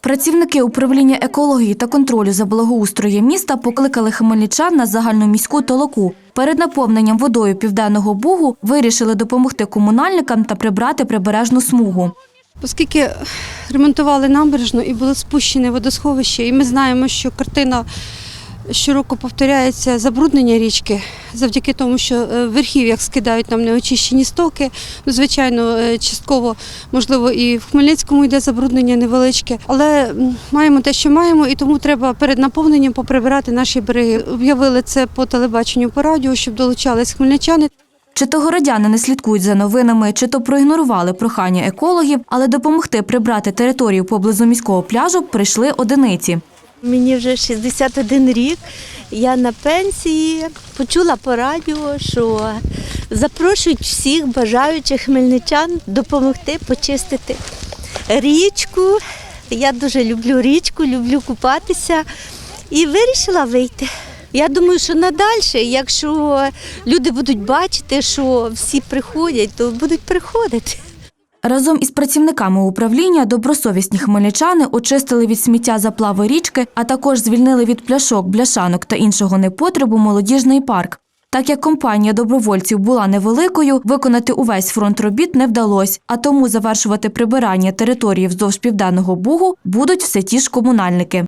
Працівники управління екології та контролю за благоустроєм міста покликали хмельничан на загальну міську толоку. Перед наповненням водою південного бугу вирішили допомогти комунальникам та прибрати прибережну смугу. Оскільки ремонтували набережну і було спущене водосховище, і ми знаємо, що картина щороку повторяється забруднення річки завдяки тому, що е, в верхів'ях скидають нам неочищені стоки. Ну, звичайно, е, частково, можливо, і в Хмельницькому йде забруднення невеличке, але маємо те, що маємо, і тому треба перед наповненням поприбирати наші береги. Об'явили це по телебаченню, по радіо, щоб долучались хмельничани. Чи то городяни не слідкують за новинами, чи то проігнорували прохання екологів, але допомогти прибрати територію поблизу міського пляжу прийшли одиниці. Мені вже 61 рік. Я на пенсії. Почула по радіо, що запрошують всіх бажаючих хмельничан допомогти почистити річку. Я дуже люблю річку, люблю купатися і вирішила вийти. Я думаю, що надальше, якщо люди будуть бачити, що всі приходять, то будуть приходити. Разом із працівниками управління добросовісні хмельничани очистили від сміття заплави річки, а також звільнили від пляшок, бляшанок та іншого непотребу молодіжний парк. Так як компанія добровольців була невеликою, виконати увесь фронт робіт не вдалося, а тому завершувати прибирання території вздовж південного бугу будуть все ті ж комунальники.